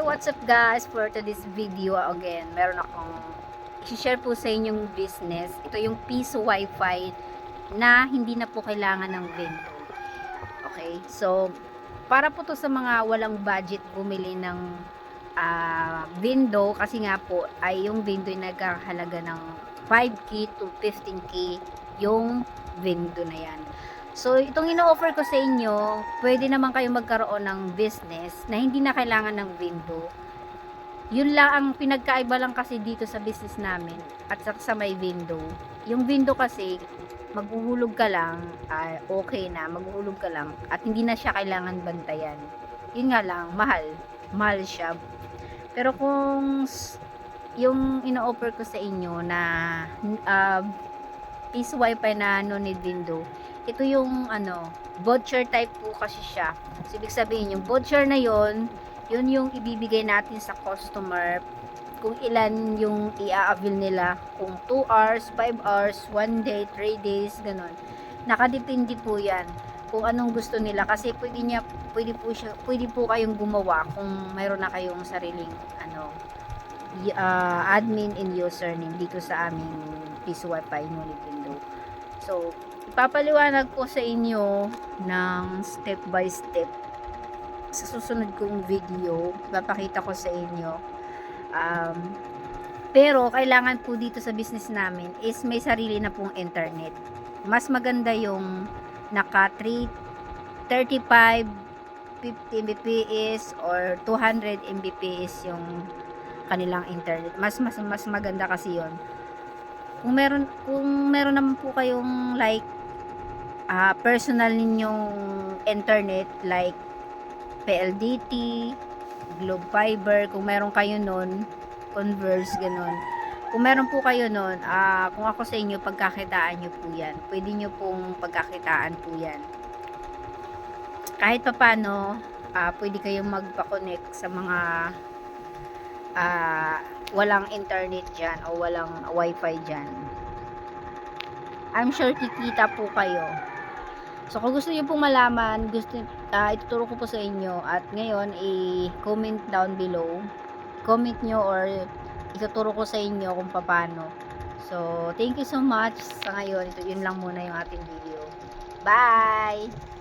what's up guys? For today's video again, meron akong i-share po sa inyong business. Ito yung piso wifi na hindi na po kailangan ng vendor. Okay? So, para po to sa mga walang budget bumili ng ah, window kasi nga po ay yung window ay nagkakahalaga ng 5k to 15k yung window na yan. So, itong ino-offer ko sa inyo, pwede naman kayo magkaroon ng business na hindi na kailangan ng window. Yun lang ang pinagkaiba lang kasi dito sa business namin at sa, sa may window. Yung window kasi, maghuhulog ka lang, ah, okay na, maghuhulog ka lang at hindi na siya kailangan bantayan. Yun nga lang, mahal. Mahal siya. Pero kung yung ino-offer ko sa inyo na uh, piece wifi na no need window, ito yung ano, voucher type po kasi siya. So, ibig sabihin, yung voucher na yon yun yung ibibigay natin sa customer kung ilan yung i-avail nila. Kung 2 hours, 5 hours, 1 day, 3 days, ganun. Nakadepende po yan kung anong gusto nila kasi pwede niya pwede po siya pwede po kayong gumawa kung mayroon na kayong sariling ano ah, admin and username dito sa aming piso wifi ngunit so ipapaliwanag ko sa inyo ng step by step. Sa susunod kong video ipapakita ko sa inyo. Um, pero kailangan po dito sa business namin is may sarili na pong internet. Mas maganda yung naka 3 35 50 Mbps or 200 Mbps yung kanilang internet. Mas mas mas maganda kasi yon kung meron kung meron naman po kayong like ah, personal ninyong internet like PLDT Globe Fiber kung meron kayo nun Converse ganun. Kung meron po kayo nun ah, kung ako sa inyo pagkakitaan nyo po yan. Pwede nyo pong pagkakitaan po yan. Kahit pa paano ah, pwede kayong magpa-connect sa mga ah, walang internet dyan o walang wifi dyan. I'm sure kikita po kayo. So kung gusto niyo pong malaman gusto ah, ituturo ko po sa inyo at ngayon i-comment down below. Comment nyo or ituturo ko sa inyo kung paano. So thank you so much. Sa ngayon ito yun lang muna yung ating video. Bye